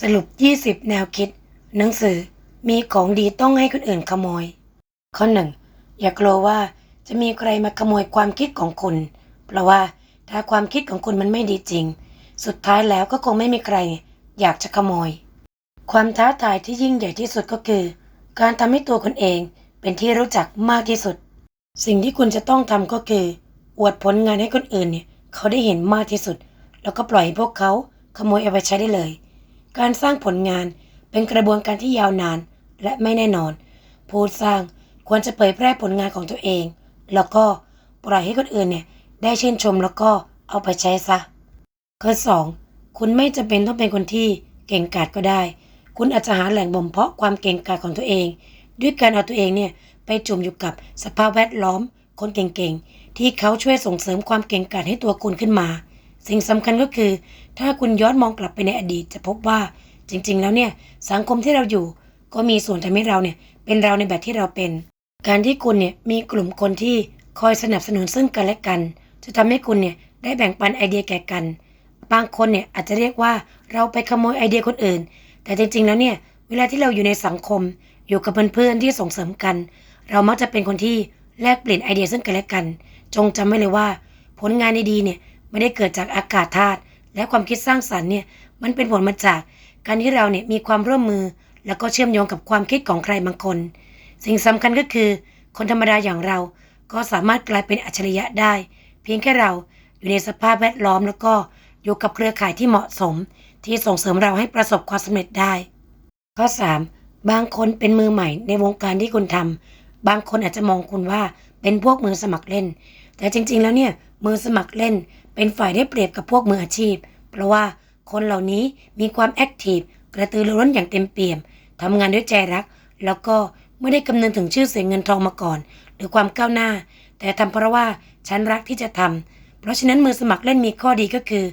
สรุป 20 แนวคิด หนังสือมีของดีต้องให้คนอื่นขโมย ข้อหนึ่งอย่ากลัวว่าจะมีใครมาขโมยความคิดของคุณ เพราะว่าถ้าความคิดของคุณมันไม่ดีจริง สุดท้ายแล้วก็คงไม่มีใคร อยากจะขโมย ความท้าทายที่ยิ่งใหญ่ที่สุดก็คือ การทำให้ตัวคุณเองเป็นที่รู้จักมากที่สุด สิ่งที่คุณจะต้องทำก็คือ อวดผลงานให้คนอื่นเนี่ยเขาได้เห็นมากที่สุด แล้วก็ปล่อยให้พวกเขาขโมยเอาไปใช้ได้เลย การสร้างผลงานเป็นกระบวนการที่ยาวนานและไม่แน่นอน ผู้สร้างควรจะเผยแพร่ผลงานของตัวเอง แล้วก็ปล่อยให้คนอื่นเนี่ยได้ชื่นชมแล้วก็เอาไปใช้ซะข้อ 2. คุณไม่จำเป็นต้องเป็นคนที่เก่งกาจก็ได้ คุณอาจจะหาแหล่งบ่มเพาะความเก่งกาจของตัวเอง ด้วยการเอาตัวเองเนี่ยไปจุ่มอยู่กับสภาพแวดล้อม คนเก่งๆ ที่เขาช่วยส่งเสริมความเก่งกาจให้ตัวคุณขึ้นมา สิ่งสำคัญก็คือ ถ้าคุณย้อนมองกลับไปในอดีตจะพบว่าจริง ๆ แล้วเนี่ยสังคมที่เราอยู่ก็มีส่วนทำให้เราเนี่ยเป็นเราในแบบที่เราเป็น การที่คุณเนี่ยมีกลุ่มคนที่คอยสนับสนุนซึ่งกันและกัน จะทำให้คุณเนี่ยได้แบ่งปันไอเดียแก่กัน บางคนเนี่ยอาจจะเรียกว่าเราไปขโมยไอเดียคนอื่น แต่จริง ๆ แล้วเนี่ยเวลาที่เราอยู่ในสังคม อยู่กับเพื่อนๆที่ส่งเสริมกัน เรามักจะเป็นคนที่แลกเปลี่ยนไอเดียซึ่งกันและกัน จงจำไว้เลยว่า ผลงานดีๆเนี่ย ไม่ได้เกิดจากอากาศธาตุและความคิดสร้างสรรค์เนี่ยมันเป็นผลมาจากการที่เราเนี่ยมีความร่วมมือ แล้วก็เชื่อมโยงกับความคิดของใครบางคน สิ่งสำคัญก็คือ คนธรรมดาอย่างเราก็สามารถกลายเป็นอัจฉริยะได้ เพียงแค่เราอยู่ในสภาพแวดล้อมแล้วก็อยู่กับเครือข่ายที่เหมาะสม ที่ส่งเสริมเราให้ประสบความสำเร็จได้ ข้อ 3. บางคนเป็นมือใหม่ในวงการที่คุณทำบางคนอาจจะมองคุณว่าเป็นพวกมือสมัครเล่น แต่จริงๆแล้วเนี่ยมือสมัครเล่นเป็นฝ่ายได้เปรียบกับพวกมืออาชีพ เพราะว่าคนเหล่านี้มีความแอคทีฟกระตือรือร้นอย่างเต็มเปี่ยมทำงานด้วยใจรัก แล้วก็ไม่ได้คำนึงถึงชื่อเสียงเงินทองมาก่อน หรือความก้าวหน้า แต่ทำเพราะว่าฉันรักที่จะทำเพราะฉะนั้นมือสมัครเล่นมีข้อดีก็คือ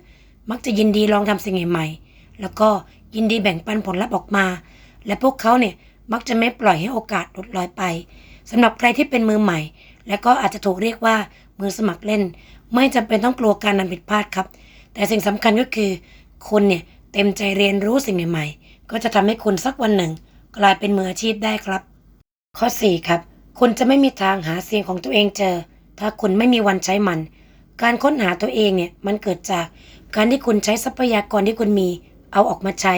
มักจะยินดีลองทำสิ่งใหม่ๆแล้วก็ยินดีแบ่งปันผลลัพธ์ออกมา และพวกเขาเนี่ยมักจะไม่ปล่อยให้โอกาสหลุดลอยไปสำหรับใครที่เป็นมือใหม่ และก็อาจจะถูกเรียกว่า มือสมัครเล่น ไม่จำเป็นต้องกลัวการนำผิดพลาดครับ แต่สิ่งสำคัญก็คือคุณเนี่ยเต็มใจเรียนรู้สิ่งใหม่ๆ ก็จะทำให้คุณสักวันหนึ่ง กลายเป็นมืออาชีพได้ครับ ข้อ 4 ครับ คุณจะไม่มีทางหาเสียงของตัวเองเจอ ถ้าคุณไม่มีวันใช้มัน การค้นหาตัวเองเนี่ยมันเกิดจากการที่คุณใช้ทรัพยากรที่คุณมี เอาออกมาใช้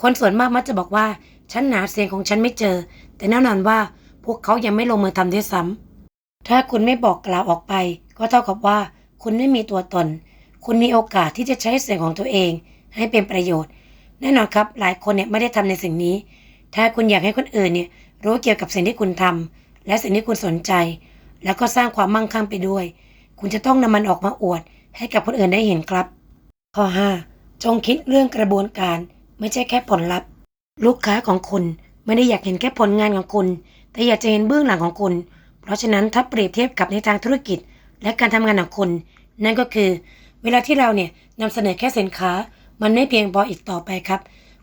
คนส่วนมากมักจะบอกว่าฉันหาเสียงของฉันไม่เจอ แต่แน่นอนว่าพวกเขายังไม่ลงมือทำด้วยซ้ำ ถ้าคุณไม่บอกกล่าวออกไป ก็เท่ากับว่า คุณไม่มีตัวตน คุณมีโอกาสที่จะใช้เสียงของตัวเอง ให้เป็นประโยชน์ แน่นอนครับ หลายคนเนี่ยไม่ได้ทำในสิ่งนี้ ถ้าคุณอยากให้คนอื่นเนี่ยรู้เกี่ยวกับสิ่งที่คุณทำและสิ่งที่คุณสนใจ แล้วก็สร้างความมั่งคั่งไปด้วย คุณจะต้องนำมันออกมาอวด ให้กับคนอื่นได้เห็นครับ ข้อ 5 จงคิดเรื่องกระบวนการ ไม่ใช่แค่ผลลัพธ์ ลูกค้าของคุณไม่ได้อยากเห็นแค่ผลงานของคุณ แต่อยากจะเห็นเบื้องหลังของคุณ เพราะฉะนั้นถ้าเปรียบเทียบกับในทางธุรกิจ และการทำงานของคุณนั่นก็คือ เวลาที่เราเนี่ยนำเสนอแค่สินค้า มันไม่เพียงพออีกต่อไปครับ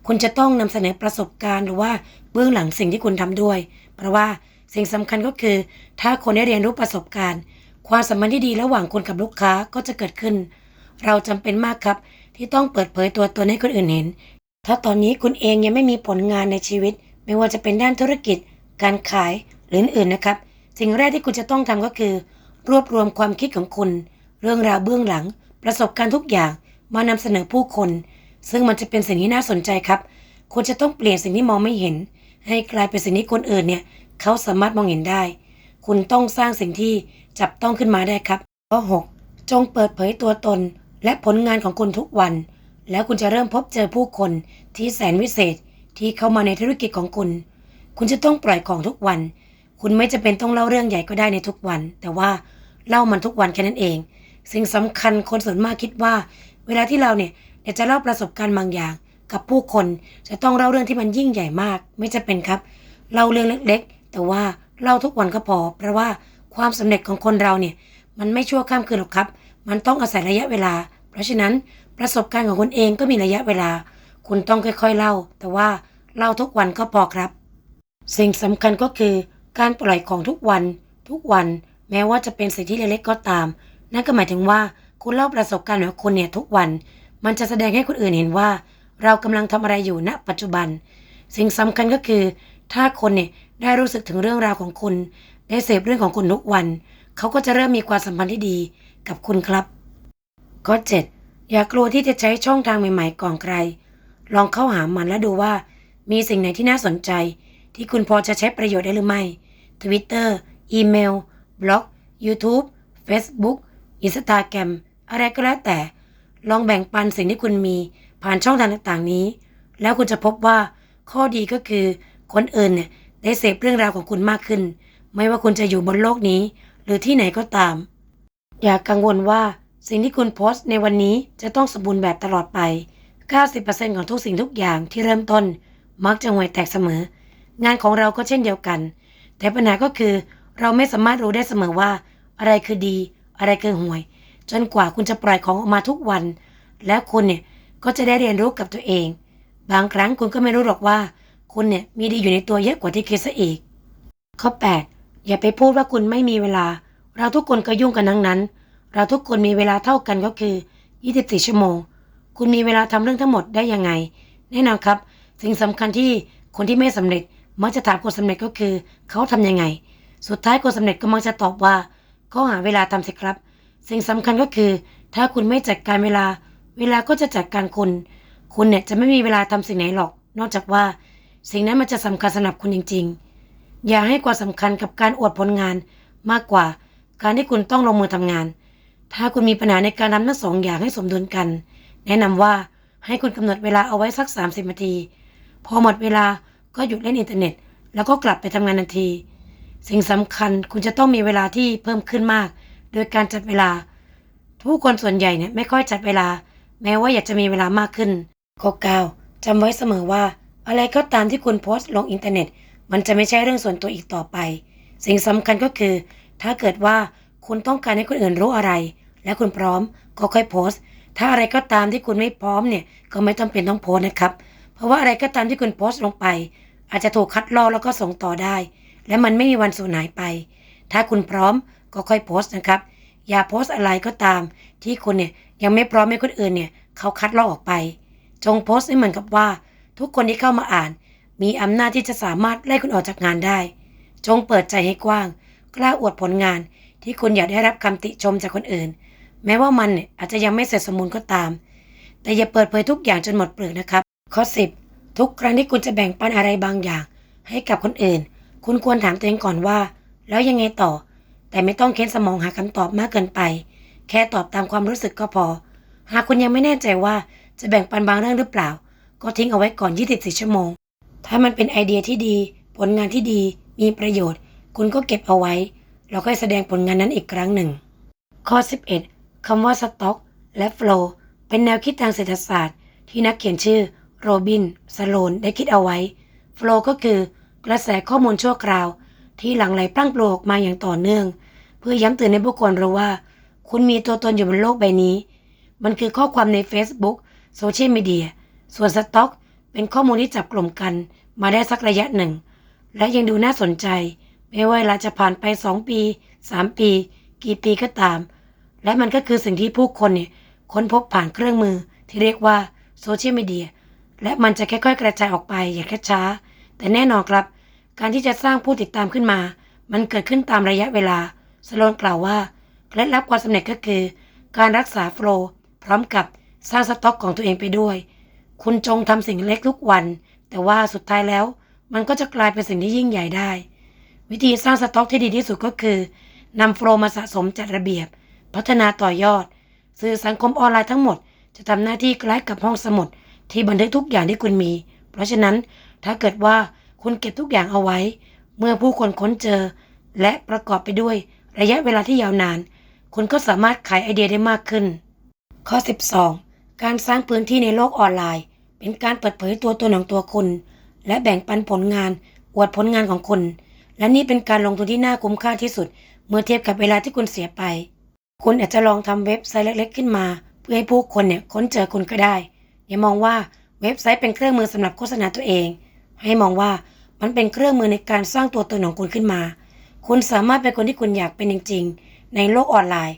คุณจะต้องนำเสนอประสบการณ์ หรือว่าเบื้องหลังสิ่งที่คุณทำด้วย เพราะว่าสิ่งสำคัญก็คือ ถ้าคนได้เรียนรู้ประสบการณ์ ความสัมพันธ์ที่ดีระหว่างคุณกับลูกค้าก็จะเกิดขึ้น เราจำเป็นมากครับ ที่ต้องเปิดเผยตัวตนให้คนอื่นเห็น ถ้าตอนนี้คุณเองยังไม่มีผลงานในชีวิต ไม่ว่าจะเป็นด้านธุรกิจ การขายหรืออื่นนะครับ สิ่งแรกที่คุณจะต้องทำก็คือ รวบรวมความคิดของคุณ เรื่องราวเบื้องหลัง ประสบการณ์ทุกอย่างมานำเสนอผู้คน ซึ่งมันจะเป็นสิ่งที่น่าสนใจครับ คุณจะต้องเปลี่ยนสิ่งที่มองไม่เห็น ให้กลายเป็นสิ่งที่คนอื่นเนี่ยเขาสามารถมองเห็นได้ คุณต้องสร้างสิ่งที่จับต้องขึ้นมาได้ครับข้อ6จงเปิดเผยตัวตน และผลงานของคุณทุกวัน แล้วคุณจะเริ่มพบเจอผู้คนที่แสนวิเศษที่เข้ามาในธุรกิจของคุณ คุณจะต้องปล่อยของทุกวัน คุณไม่จะเป็นต้องเล่าเรื่องใหญ่ก็ได้ในทุกวัน แต่ว่าเล่ามันทุกวันแค่นั้นเอง สิ่งสำคัญคนส่วนมากคิดว่า เวลาที่เราเนี่ยอยากจะเล่าประสบการณ์บางอย่าง กับผู้คนจะต้องเล่าเรื่องที่มันยิ่งใหญ่มาก ไม่จะเป็นครับเล่าเรื่องเล็กๆ แต่ว่าเล่าทุกวันก็พอ เพราะว่าความสำเร็จของคนเราเนี่ยมันไม่ชั่วข้ามคืนหรอกครับ มันต้องอาศัยระยะเวลา เพราะฉะนั้นประสบการณ์ของคุณเองก็มีระยะเวลา คุณต้องค่อยๆเล่า แต่ว่าเล่าทุกวันก็พอครับ สิ่งสำคัญก็คือ การปล่อยของทุกวัน ทุกวัน แม้ว่าจะเป็นสิ่งที่เล็กๆก็ตาม นั่นก็หมายถึงว่าคุณเล่าประสบการณ์ของคุณเนี่ยทุกวัน มันจะแสดงให้คนอื่นเห็นว่า เรากำลังทำอะไรอยู่ณ ปัจจุบัน สิ่งสำคัญก็คือ ถ้าคนเนี่ยได้รู้สึกถึงเรื่องราวของคุณ ได้เสพเรื่องของคุณทุกวัน เขาก็จะเริ่มมีความสัมพันธ์ที่ดีกับคุณครับข้อ7อย่ากลัวที่จะใช้ช่องทางใหม่ๆก่อนใคร ลองเข้าหามันและดูว่า มีสิ่งไหนที่น่าสนใจ ที่คุณพอจะใช้ประโยชน์ได้หรือไม่ Twitter อีเมล บล็อก YouTube Facebook Instagram อะไรก็แล้วแต่ ลองแบ่งปันสิ่งที่คุณมีผ่านช่องทางต่างๆนี้ แล้วคุณจะพบว่าข้อดีก็คือคนอื่นเนี่ยได้เสพเรื่องราวของคุณมากขึ้น ไม่ว่าคุณจะอยู่บนโลกนี้ หรือที่ไหนก็ตาม อย่ากังวลว่าสิ่งที่คุณโพสต์ในวันนี้จะต้องสมบูรณ์แบบตลอดไป 90%ของทุกสิ่งทุกอย่างที่เริ่มต้น มักจะห่วยแตกเสมอ งานของเราก็เช่นเดียวกัน แต่ปัญหาก็คือเราไม่สามารถรู้ได้เสมอว่า อะไรคือดี อะไรคือห่วย จนกว่าคุณจะปล่อยของออกมาทุกวัน แล้วคุณเนี่ยก็จะได้เรียนรู้กับตัวเอง บางครั้งคุณก็ไม่รู้หรอกว่า คุณเนี่ยมีดีอยู่ในตัวเยอะกว่าที่คิดซะอีก ข้อ 8 อย่าไปพูดว่าคุณไม่มีเวลา เราทุกคนก็ยุ่งกันทั้งนั้น เราทุกคนมีเวลาเท่ากันก็คือ 24 ชั่วโมง คุณมีเวลาทำเรื่องทั้งหมดได้ยังไง แน่นอนครับ สิ่งสำคัญที่คนที่ไม่สำเร็จ มักจะถามคนสำเร็จก็คือ เขาทำยังไง สุดท้ายคนสำเร็จก็มักจะตอบว่า เขาหาเวลาทำสิครับ สิ่งสำคัญก็คือ ถ้าคุณไม่จัดการเวลา เวลาก็จะจัดการคุณ คุณเนี่ยจะไม่มีเวลาทำสิ่งไหนหรอก นอกจากว่า สิ่งนั้นมันจะสำคัญสำหรับคุณจริง ๆ อย่าให้ความสำคัญกับการอวดผลงานมากกว่า การที่คุณต้องลงมือทำงาน ถ้าคุณมีปัญหาในการทำทั้งสองอย่างให้สมดุลกัน แนะนำว่าให้คุณกำหนดเวลาเอาไว้สัก 30นาที พอหมดเวลา ก็หยุดเล่นอินเทอร์เน็ต แล้วก็กลับไปทำงานทันที สิ่งสำคัญคุณจะต้องมีเวลาที่เพิ่มขึ้นมาก โดยการจัดเวลา ทุกคนส่วนใหญ่เนี่ยไม่ค่อยจัดเวลา แม้ว่าอยากจะมีเวลามากขึ้นข้อ9จำไว้เสมอว่า อะไรก็ตามที่คุณโพสต์ลงอินเทอร์เน็ต มันจะไม่ใช่เรื่องส่วนตัวอีกต่อไป สิ่งสำคัญก็คือ ถ้าเกิดว่าคุณต้องการให้คนอื่นรู้อะไร และคุณพร้อมก็ค่อยโพสต์ ถ้าอะไรก็ตามที่คุณไม่พร้อมเนี่ยก็ไม่จำเป็นต้องโพสต์นะครับ เพราะว่าอะไรก็ตามที่คุณโพสต์ลงไป อาจจะถูกคัดลอกแล้วก็ส่งต่อได้ และมันไม่มีวันสูญหายไป ถ้าคุณพร้อมก็ค่อยโพสต์นะครับ อย่าโพสต์อะไรก็ตาม ที่คุณเนี่ยยังไม่พร้อมให้คนอื่นเนี่ยเขาคัดลอกออกไป จงโพสต์ให้เหมือนกับว่า ทุกคนที่เข้ามาอ่าน มีอำนาจที่จะสามารถไล่คุณออกจากงานได้ จงเปิดใจให้กว้าง กล้าอวดผลงาน ที่คุณอยากได้รับคำติชมจากคนอื่น แม้ว่ามันเนี่ยอาจจะยังไม่เสร็จสมบูรณ์ก็ตาม แต่อย่าเปิดเผยทุกอย่างจนหมดเปลือกนะครับ ข้อ 10 ทุกครั้งที่คุณจะแบ่งปันอะไรบางอย่าง ให้กับคนอื่น คุณควรถามตัวเองก่อนว่า แล้วยังไงต่อ แต่ไม่ต้องเค้นสมองหาคำตอบมากเกินไป แค่ตอบตามความรู้สึกก็พอ หากคุณยังไม่แน่ใจว่าจะแบ่งปันบางเรื่องหรือเปล่า ก็ทิ้งเอาไว้ก่อน 24 ชั่วโมง ถ้ามันเป็นไอเดียที่ดี ผลงานที่ดี มีประโยชน์ คุณก็เก็บเอาไว้ แล้วค่อยแสดงผลงานนั้นอีกครั้งหนึ่ง ข้อ 11คำว่าสต็อกและโฟลเป็นแนวคิดทางเศรษฐศาสตร์ ที่นักเขียนชื่อ โรบิน สโลนได้คิดเอาไว้ โฟลก็คือกระแสข้อมูลชั่วคราว ที่หลั่งไหลพลั่งโปรออกมาอย่างต่อเนื่อง เพื่อย้ำเตือนให้ผู้คนรู้ว่า คุณมีตัวตนอยู่บนโลกใบนี้ มันคือข้อความใน Facebook โซเชียลมีเดีย ส่วนสต็อกเป็นข้อมูลที่จับกลุ่มกันมาได้สักระยะหนึ่ง และยังดูน่าสนใจ ไม่ว่าเวลาจะผ่านไป 2 ปี 3 ปี กี่ปีก็ตาม และมันก็คือสิ่งที่ผู้คนเนี่ยค้นพบผ่านเครื่องมือที่เรียกว่าโซเชียลมีเดีย และมันจะค่อยๆ กระจายออกไปอย่างช้าๆแต่แน่นอนครับ การที่จะสร้างผู้ติดตามขึ้นมา มันเกิดขึ้นตามระยะเวลาสโลนกล่าวว่าเคล็ดลับความสำเร็จก็คือ การรักษาโฟลว์พร้อมกับสร้างสต็อกของตัวเองไปด้วย คุณจงทำสิ่งเล็กทุกวัน แต่ว่าสุดท้ายแล้ว มันก็จะกลายเป็นสิ่งที่ยิ่งใหญ่ได้ วิธีสร้างสต็อกที่ดีที่สุดก็คือนำโฟลว์มาสะสมจัดระเบียบ พัฒนาต่อยอด สื่อสังคมออนไลน์ทั้งหมด จะทำหน้าที่คล้ายกับห้องสมุด ที่บันทึกทุกอย่างที่คุณมี เพราะฉะนั้นถ้าเกิดว่าคุณเก็บทุกอย่างเอาไว้ เมื่อผู้คนค้นเจอ และประกอบไปด้วยระยะเวลาที่ยาวนาน คุณก็สามารถขายไอเดียได้มากขึ้น ข้อ 12 การสร้างพื้นที่ในโลกออนไลน์ เป็นการเปิดเผยตัวตนของตัวคุณ และแบ่งปันผลงาน อวดผลงานของคุณ และนี่เป็นการลงทุนที่น่าคุ้มค่าที่สุด เมื่อเทียบกับเวลาที่คุณเสียไป คุณอาจจะลองทำเว็บไซต์เล็ก ๆ ขึ้นมา เพื่อให้ผู้คนเนี่ยค้นเจอคุณก็ได้ อย่ามองว่าเว็บไซต์เป็นเครื่องมือสำหรับโฆษณาตัวเอง ให้มองว่ามันเป็นเครื่องมือในการสร้างตัวตนของคุณขึ้นมา คุณสามารถเป็นคนที่คุณอยากเป็นจริง ๆ ในโลกออนไลน์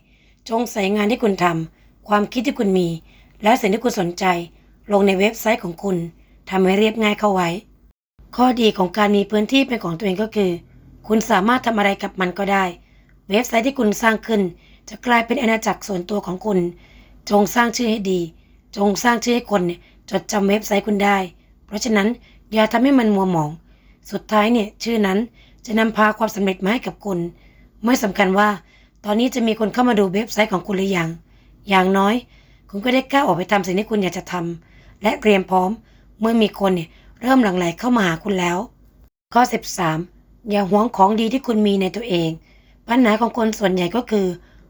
จงใส่งานที่คุณทำความคิดที่คุณมี และสิ่งที่คุณสนใจ ลงในเว็บไซต์ของคุณทำให้เรียบง่ายเข้าไว้ ข้อดีของการมีพื้นที่เป็นของตัวเองก็คือ คุณสามารถทำอะไรกับมันก็ได้ เว็บไซต์ที่คุณสร้างขึ้น จะกลายเป็นอาณาจักรส่วนตัวของคุณ จงสร้างชื่อให้ดี จงสร้างชื่อให้คนเนี่ยจดจำเว็บไซต์คุณได้ เพราะฉะนั้นอย่าทำให้มันมัวหมอง สุดท้ายเนี่ยชื่อนั้นจะนำพาความสำเร็จมาให้กับคุณ ไม่สำคัญว่า ตอนนี้จะมีคนเข้ามาดูเว็บไซต์ของคุณหรือยัง อย่างน้อย คุณก็ได้กล้าออกไปทำสิ่งที่คุณอยากจะทำและเตรียมพร้อม เมื่อมีคนเนี่ยเริ่มหลั่งไหลเข้ามาหาคุณแล้ว ข้อ 13 อย่าหวงของดีที่คุณมีในตัวเอง ปัญหาของคนส่วนใหญ่ก็คือ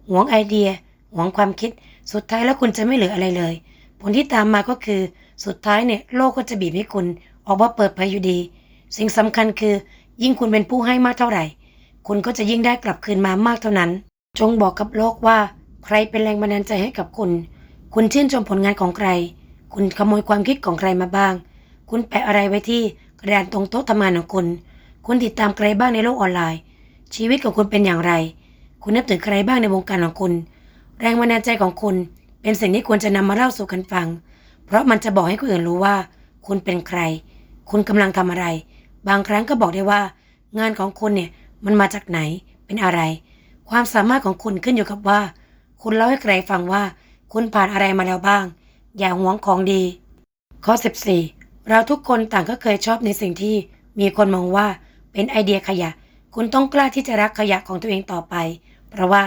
หวงไอเดียหวงความคิด สุดท้ายแล้วคุณจะไม่เหลืออะไรเลย ผลที่ตามมาก็คือสุดท้ายเนี่ยโลกก็จะบีบให้คุณออกมาเปิดเผยอยู่ดี สิ่งสำคัญคือ ยิ่งคุณเป็นผู้ให้มากเท่าไหร่ คุณก็จะยิ่งได้กลับคืนมามากเท่านั้น จงบอกกับโลกว่าใครเป็นแรงบันดาลใจให้กับคุณ คุณชื่นชมผลงานของใคร คุณขโมยความคิดของใครมาบ้าง คุณแปะอะไรไว้ที่กระดานตรงโต๊ะทำงานของคุณ คุณติดตามใครบ้างในโลกออนไลน์ ชีวิตของคุณเป็นอย่างไร คุณนับถือใครบ้างในวงการของคุณ แรงบันดาลใจของคุณ เป็นสิ่งที่ควรจะนำมาเล่าสู่กันฟัง เพราะมันจะบอกให้คนอื่นรู้ว่า คุณเป็นใคร คุณกำลังทำอะไร บางครั้งก็บอกได้ว่า งานของคุณเนี่ยมันมาจากไหน เป็นอะไร ความสามารถของคุณขึ้นอยู่กับว่า คุณเล่าให้ใครฟังว่า คุณผ่านอะไรมาแล้วบ้าง อย่าหวงของดี ข้อ 14 เราทุกคนต่างก็เคยชอบในสิ่งที่มีคนมองว่าเป็นไอเดียขยะ คุณต้องกล้าที่จะรักขยะของตัวเองต่อไป เพราะว่า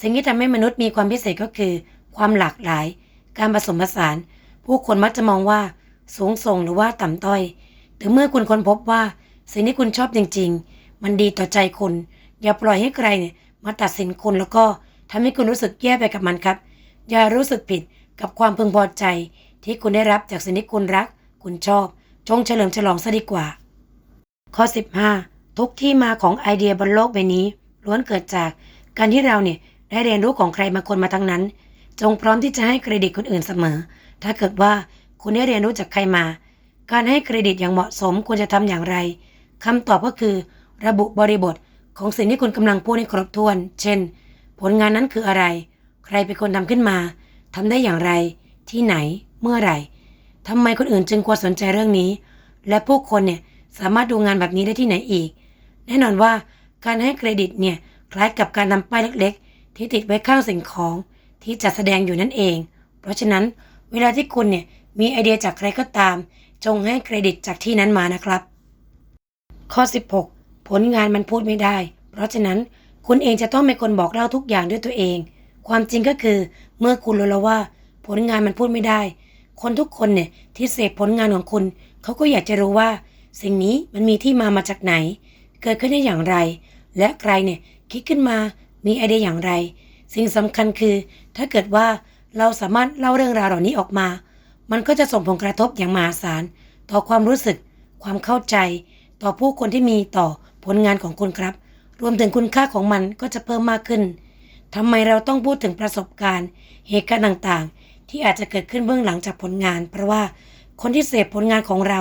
สิ่งที่ทำให้มนุษย์มีความพิเศษก็คือ ความหลากหลาย การผสมผสาน ผู้คนมักจะมองว่าสูงส่งหรือว่าต่ำต้อย แต่เมื่อคุณค้นพบว่า สิ่งที่คุณชอบจริง ๆ มันดีต่อใจคุณอย่าปล่อยให้ใครเนี่ยมาตัดสินคุณแล้วก็ทำให้คุณรู้สึกแย่ไปกับมันครับ อย่ารู้สึกผิดกับความพึงพอใจ ที่คุณได้รับจากสิ่งที่คุณรัก คุณชอบ จงเฉลิมฉลองซะดีกว่า ข้อ 15 ทุกที่มาของไอเดียบนโลกใบนี้ ล้วนเกิดจากการที่เราเนี่ยได้เรียนรู้ของใครมาคนมาทั้งนั้น จงพร้อมที่จะให้เครดิตคนอื่นเสมอ ถ้าเกิดว่าคุณได้เรียนรู้จากใครมา การให้เครดิตอย่างเหมาะสมควรจะทำอย่างไรคำตอบก็คือระบุบริบทของสิ่งที่คุณกำลังพูดให้ครบถ้วน เช่น ผลงานนั้นคืออะไร ใครเป็นคนทำขึ้นมาทำได้อย่างไร ที่ไหน เมื่อไหร่ทำไมคนอื่นจึงควรสนใจเรื่องนี้ และผู้คนเนี่ยสามารถดูงานแบบนี้ได้ที่ไหนอีก แน่นอนว่าการให้เครดิตเนี่ยคล้ายกับการนำป้ายเล็ก ๆ ที่ติดไว้ข้างสิ่งของ ที่จัดแสดงอยู่นั่นเอง เพราะฉะนั้นเวลาที่คุณเนี่ยมีไอเดียจากใครก็ตาม จงให้เครดิตจากที่นั้นมานะครับ ข้อ 16 ผลงานมันพูดไม่ได้ เพราะฉะนั้นคุณเองจะต้องเป็นคนบอกเล่าทุกอย่างด้วยตัวเอง ความจริงก็คือเมื่อคุณรู้แล้วว่า ผลงานมันพูดไม่ได้ คนทุกคนเนี่ยที่เสพผลงานของคุณเขาก็อยากจะรู้ว่า สิ่งนี้มันมีที่มามาจากไหน เกิดขึ้นได้อย่างไร และใครเนี่ยคิดขึ้นมามีไอเดียอย่างไร สิ่งสำคัญคือ ถ้าเกิดว่าเราสามารถเล่าเรื่องราวเหล่านี้ออกมา มันก็จะส่งผลกระทบอย่างมหาศาล ต่อความรู้สึก ความเข้าใจ ต่อผู้คนที่มีต่อผลงานของคุณครับ รวมถึงคุณค่าของมันก็จะเพิ่มมากขึ้นทำไมเราต้องพูดถึงประสบการณ์ เหตุการณ์ต่างๆ ที่อาจจะเกิดขึ้นเบื้องหลังจากผลงาน เพราะว่าคนที่เสพผลงานของเรา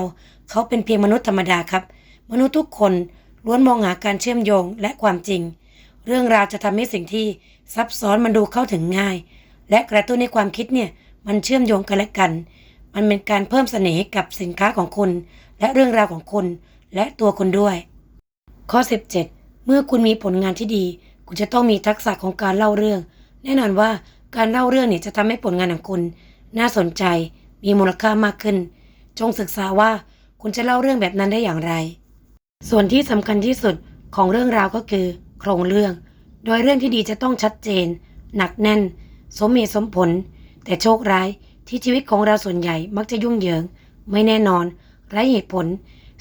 เขาเป็นเพียงมนุษย์ธรรมดาครับ มนุษย์ทุกคนล้วนมองหาการเชื่อมโยงและความจริง เรื่องราวจะทำให้สิ่งที่ ซับซ้อนมันดูเข้าถึงง่าย และกระตุ้นในความคิดเนี่ยมันเชื่อมโยงกันและกัน มันเป็นการเพิ่มเสน่ห์กับสินค้าของคุณ และเรื่องราวของคุณ และตัวคุณด้วย ข้อ 17 เมื่อคุณมีผลงานที่ดี คุณจะต้องมีทักษะของการเล่าเรื่อง แน่นอนว่าการเล่าเรื่องเนี่ยจะทำให้ผลงานของคุณ น่าสนใจ มีมูลค่ามากขึ้น จงศึกษาว่าคุณจะเล่าเรื่องแบบนั้นได้อย่างไร ส่วนที่สำคัญที่สุดของเรื่องราวก็คือ โครงเรื่อง โดยเรื่องที่ดีจะต้องชัดเจน หนักแน่น สมเหตุสมผล แต่โชคร้ายที่ชีวิตของเราส่วนใหญ่มักจะยุ่งเหยิง ไม่แน่นอนไร้เหตุผล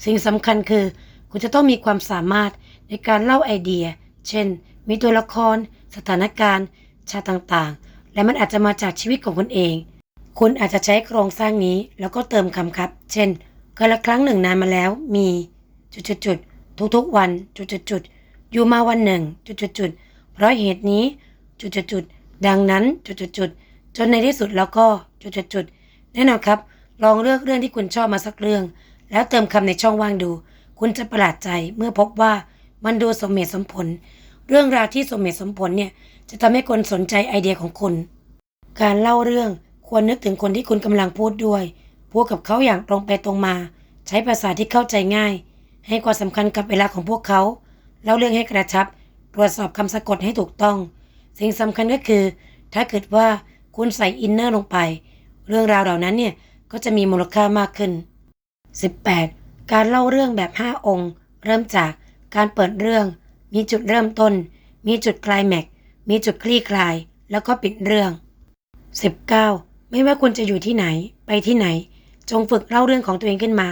สิ่งสำคัญคือ คุณจะต้องมีความสามารถในการเล่าไอเดีย เช่น มีตัวละคร สถานการณ์ ชาต่างๆ และมันอาจจะมาจากชีวิตของคุณเอง คุณอาจจะใช้โครงสร้างนี้แล้วก็เติมคำครับ เช่นกาละครั้งหนึ่งนานมาแล้วมีจุดๆๆทุกๆวันจุดๆๆอยู่มาวันหนึ่งจุดๆๆ เพราะเหตุนี้จุดๆๆดังนั้นจุดๆๆจนในที่สุดแล้วก็จุดๆๆแน่นอนครับ ลองเลือกเรื่องที่คุณชอบมาสักเรื่อง แล้วเติมคำในช่องว่างดู คุณจะประหลาดใจเมื่อพบว่ามันดูสมเหตุสมผล เรื่องราวที่สมเหตุสมผลเนี่ยจะทำให้คนสนใจไอเดียของคุณ การเล่าเรื่องควรนึกถึงคนที่คุณกำลังพูดด้วยพพูดกับเขาอย่างตรงไปตรงมา ใช้ภาษาที่เข้าใจง่าย ให้ความสำคัญกับเวลาของพวกเขาเล่าเรื่องให้กระชับ ตรวจสอบคำสะกดให้ถูกต้อง สิ่งสำคัญก็คือ ถ้าเกิดว่าคุณใส่อินเนอร์ลงไป เรื่องราวเหล่านั้นเนี่ยก็จะมีมูลค่ามากขึ้น 18. การเล่าเรื่องแบบ 5 องค์ เริ่มจากการเปิดเรื่อง มีจุดเริ่มต้น มีจุดคลายแม็ก มีจุดคลี่คลาย แล้วก็ปิดเรื่อง 19. ไม่ว่าคุณจะอยู่ที่ไหน ไปที่ไหน จงฝึกเล่าเรื่องของตัวเองขึ้นมา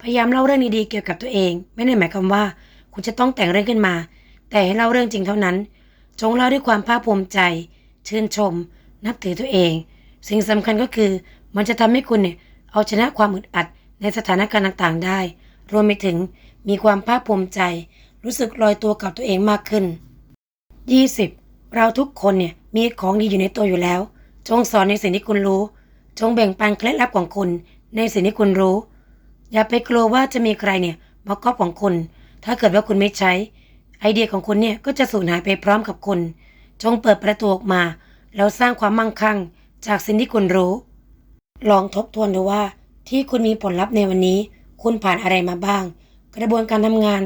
พยายามเล่าเรื่องดีๆเกี่ยวกับตัวเอง ไม่ได้หมายความว่า คุณจะต้องแต่งเรื่องขึ้นมา แต่ให้เล่าเรื่องจริงเท่านั้น จงเล่าด้วยความภาคภูมิใจ ชื่นชม นับถือตัวเอง สิ่งสำคัญก็คือมันจะทำให้คุณเนี่ยเอาชนะความอึดอัดในสถานการณ์ต่างๆ ได้ รวมไปถึงมีความภาคภูมิใจ รู้สึกลอยตัวกับตัวเองมากขึ้น 20. เราทุกคนเนี่ยมีของดีอยู่ในตัวอยู่แล้ว จงสอนในสิ่งที่คุณรู้ จงแบ่งปันเคล็ดลับของคุณ ในสิ่งที่คุณรู้ อย่าไปกลัวว่าจะมีใครเนี่ยมากอปของคุณ ถ้าเกิดว่าคุณไม่ใช้ ไอเดียของคุณเนี่ยก็จะสูญหายไปพร้อมกับคุณ จงเปิดประตูออกมา แล้วสร้างความมั่งคั่ง จากสิ่งที่คุณรู้ ลองทบทวนดูว่าที่คุณมีผลลัพธ์ในวันนี้ คุณผ่านอะไรมาบ้าง กระบวนการทำงาน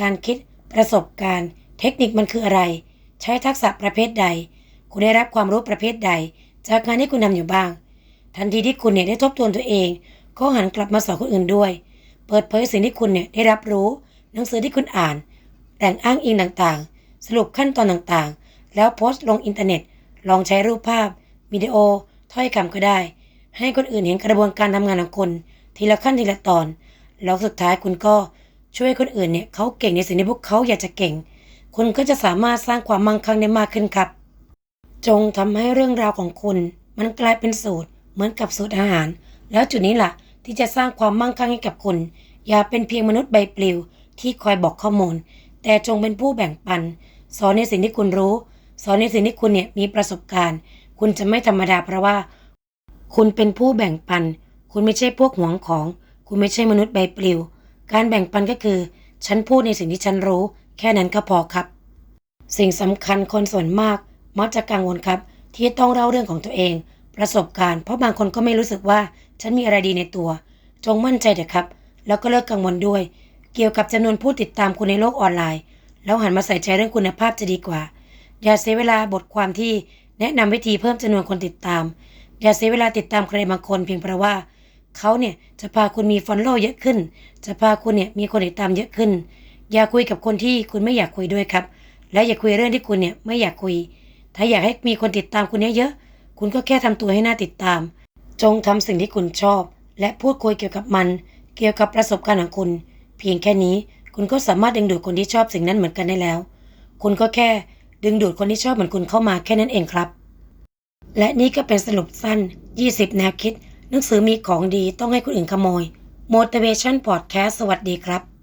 การคิด ประสบการณ์ เทคนิคมันคืออะไร ใช้ทักษะประเภทใด คุณได้รับความรู้ประเภทใด จากงานที่คุณทำอยู่บ้าง ทันทีที่คุณเนี่ยได้ทบทวนตัวเอง ก็หันกลับมาสอนคนอื่นด้วย เปิดเผยสิ่งที่คุณเนี่ยได้รับรู้ หนังสือที่คุณอ่าน แหล่งอ้างอิงต่างๆ สรุปขั้นตอนต่างๆ แล้วโพสต์ลงอินเทอร์เน็ต ลองใช้รูปภาพ วิดีโอ ถ้อยคำก็ได้ ให้คนอื่นเห็นกระบวนการทำงานของคุณทีละขั้นทีละตอน แล้วสุดท้ายคุณก็ช่วยคนอื่นเนี่ยเขาเก่งในสิ่งที่พวกเขาอยากจะเก่ง คุณก็จะสามารถสร้างความมั่งคั่งได้มากขึ้นครับ จงทำให้เรื่องราวของคุณ มันกลายเป็นสูตรเหมือนกับสูตรอาหาร แล้วจุดนี้ล่ะที่จะสร้างความมั่งคั่งให้กับคุณ อย่าเป็นเพียงมนุษย์ใบปลิวที่คอยบอกข้อมูล แต่จงเป็นผู้แบ่งปัน สอนในสิ่งที่คุณรู้ สอนในสิ่งที่คุณเนี่ยมีประสบการณ์ คุณจะไม่ธรรมดาเพราะว่า คุณเป็นผู้แบ่งปัน คุณไม่ใช่พวกหวงของ คุณไม่ใช่มนุษย์ใบปลิว การแบ่งปันก็คือ ฉันพูดในสิ่งที่ฉันรู้ แค่นั้นก็พอครับ สิ่งสำคัญคนส่วนมาก มักจะกังวลครับ ที่ต้องเล่าเรื่องของตัวเอง ประสบการณ์ เพราะบางคนก็ไม่รู้สึกว่าฉันมีอะไรดีในตัว จงมั่นใจเถอะครับ แล้วก็เลิกกังวลด้วย เกี่ยวกับจำนวนผู้ติดตามคุณในโลกออนไลน์ แล้วหันมาใส่ใจเรื่องคุณภาพจะดีกว่า อย่าเสียเวลาบทความที่แนะนำวิธีเพิ่มจำนวนคนติดตาม อย่าเสียเวลาติดตามใครบางคนเพียงเพราะว่า เขาเนี่ยจะพาคุณมีฟอลโล่เยอะขึ้น จะพาคุณเนี่ยมีคนติดตามเยอะขึ้น อย่าคุยกับคนที่คุณไม่อยากคุยด้วยครับ และอย่าคุยเรื่องที่คุณเนี่ยไม่อยากคุย ถ้าอยากให้มีคนติดตามคุณเยอะๆคุณก็แค่ทำตัวให้น่าติดตาม จงทำสิ่งที่คุณชอบ และพูดคุยเกี่ยวกับมัน เกี่ยวกับประสบการณ์ของคุณ เพียงแค่นี้ คุณก็สามารถดึงดูดคนที่ชอบสิ่งนั้นเหมือนกันได้แล้ว คุณก็แค่ดึงดูดคนที่ชอบเหมือนคุณเข้ามาแค่นั้นเองครับ และนี่ก็เป็นสรุปสั้น 20 แนวคิด หนังสือมีของดีต้องให้คนอื่นขโมย Motivation Podcast สวัสดีครับ